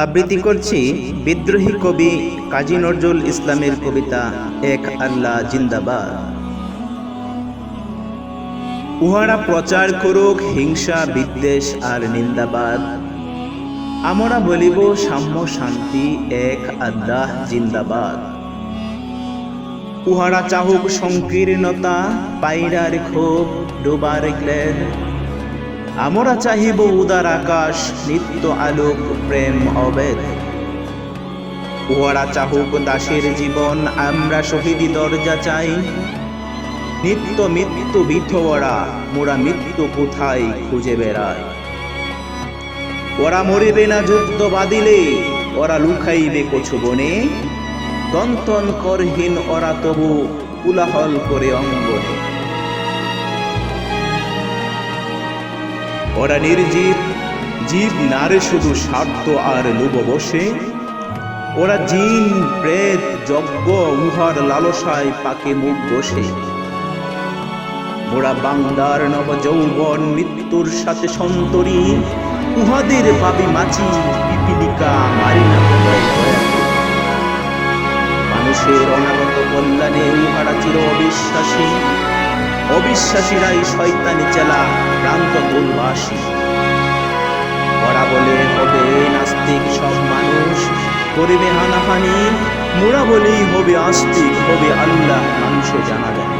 আবৃত্তি করছি বিদ্রোহী কবি কাজী নজরুল ইসলামের কবিতা এক আল্লাহ জিন্দাবাদ। উহারা প্রচার করুক, হিংসা, বিদ্বেষ আর নিন্দাবাদ। আমরা বলিব সাম্য শান্তি এক আল্লাহ জিন্দাবাদ। উহারা চাহুক সংকীর্ণতা, পাইরার ক্ষোভ, ডোবার গ্লের আমরা চাহিব উদার আকাশ, নিত্য আলোক, প্রেম, অবেদ। ওরা চাহুক দাসের জীবন, আমরা শহীদি দরজা চাই। নিত্য মৃত্যু বিধরা মোরা মৃত্যু কোথায় খুঁজে বেড়ায় ওরা মরিবে না যুদ্ধ বাদিলে, ওরা লুকাইবে কছু বনে। দন্তন করহীন ওরা তবু কুলাহল করে অঙ্গনে। ওরা নির্জীব, জীব নারে শুধু স্বার্থ আর লোভ বসে। ওরা জিন, প্রেত, যজ্ঞ, উহার লালসায় পাকে মুখ বসে। ওরা বাংলার নব যৌবন মৃত্যুর সাথে সন্তরী। উহাদের পাবি মাছি, পিপিলিকা মারি না। মানুষের অনাগত কল্যাণে উহারা চির অবিশ্বাসী অবিশ্বাসীরাই শয়তানি চেলা প্রান্ত দুর্বাসী ওরা বলে, হবে নাস্তিক সব মানুষ। করিবে হানাহানি। মোরা বলেই হবে আস্তিক, হবে আল্লাহ, মানুষে জানা যায়।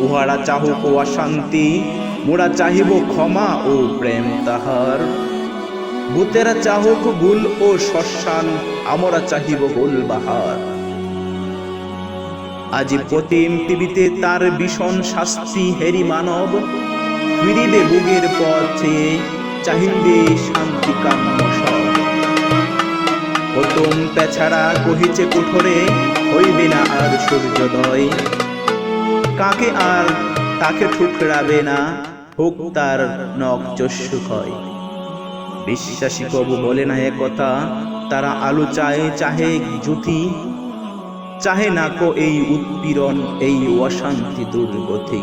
উহারা চাহুক ও অশান্তি, মোরা চাহিব ক্ষমা ও প্রেম তাহার। ভূতেরা চাহুক গুল ও শ্মশান, আমরা চাহিব গোল বাহার। আজি প্রতিম টিভিতে তার ভীষণ শাস্তি হেরি মানব। ফিরিবে বুগের পথে চাহিবে শান্তি প্রথম পেছাড়া কহিছে কুঠরে, হইবে না আর সূর্যোদয়। কাকে আর তাকে ঠুকরাবে না, হোক তার নখ চস্যু ক্ষয় বিশ্বাসী কবু বলে না কথা তারা আলু চায়, চাহে জ্যোতি। চাহে না কো এই উৎপীড়ন এই অশান্তি দুর্গতি।